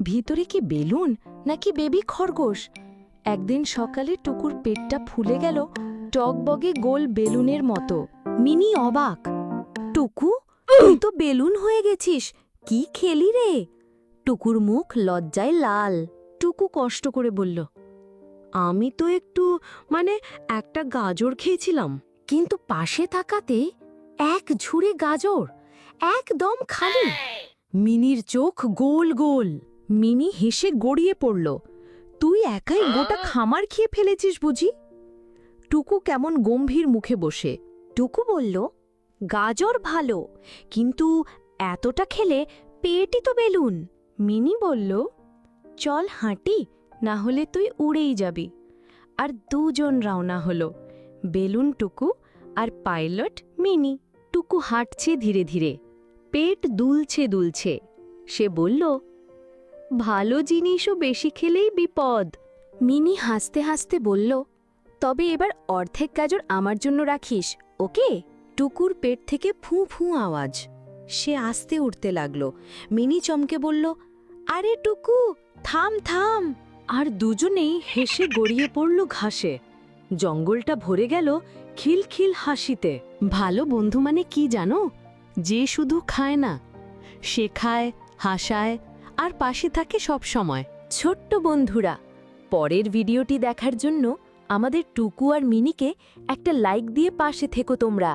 ভিতরে কি বেলুন নাকি বেবি খরগোশ? একদিন সকালে টুকুর পেটটা ফুলে গেল টকবগে গোল বেলুনের মতো। মিনি অবাক। টুকু তুই তো বেলুন হয়ে গেছিস কি খেলি রে? টুকুর মুখ লজ্জায় লাল। টুকু কষ্ট করে বলল আমি তো একটু মানে একটা গাজর খেয়েছিলাম কিন্তু পাশে তাকাতে এক ঝুড়ে গাজর একদম খালি। মিনির চোখ গোল গোল। মিনি হেসে গড়িয়ে পড়ল, তুই একাই গোটা খামার খেয়ে ফেলেছিস বুঝি? টুকু কেমন গম্ভীর মুখে বসে। টুকু বলল, গাজর ভালো, কিন্তু এতটা খেলে পেটই তো বেলুন। মিনি বলল, চল হাঁটি, না হলে তুই উড়েই যাবি। আর দুজন রওনা হলো, বেলুন টুকু আর পাইলট মিনি টুকু হাঁটছে ধীরে ধীরে, পেট দুলছে দুলছে। সে বলল ভালো জিনিসও বেশি খেলেই বিপদ। মিনি হাসতে হাসতে বলল, তবে এবার অর্ধেক গাজর আমার জন্য রাখিস, ওকে? টুকুর পেট থেকে ফু ফু আওয়াজ। সে আস্তে উঠতে লাগল। মিনি চমকে বলল, আরে টুকু, থাম থাম! আর দুজনেই হেসে গড়িয়ে পড়ল ঘাসে। জঙ্গলটা ভরে গেল খিলখিল হাসিতে। ভালো বন্ধু মানে কি জানো? যে শুধু খায় না, সে খায়, হাসায় আর পাশে থাকে সব সময়। ছোট্ট বন্ধুরা, পরের ভিডিওটি দেখার জন্য আমাদের টুকু আর মিনিকে একটা লাইক দিয়ে পাশে থেকো তোমরা।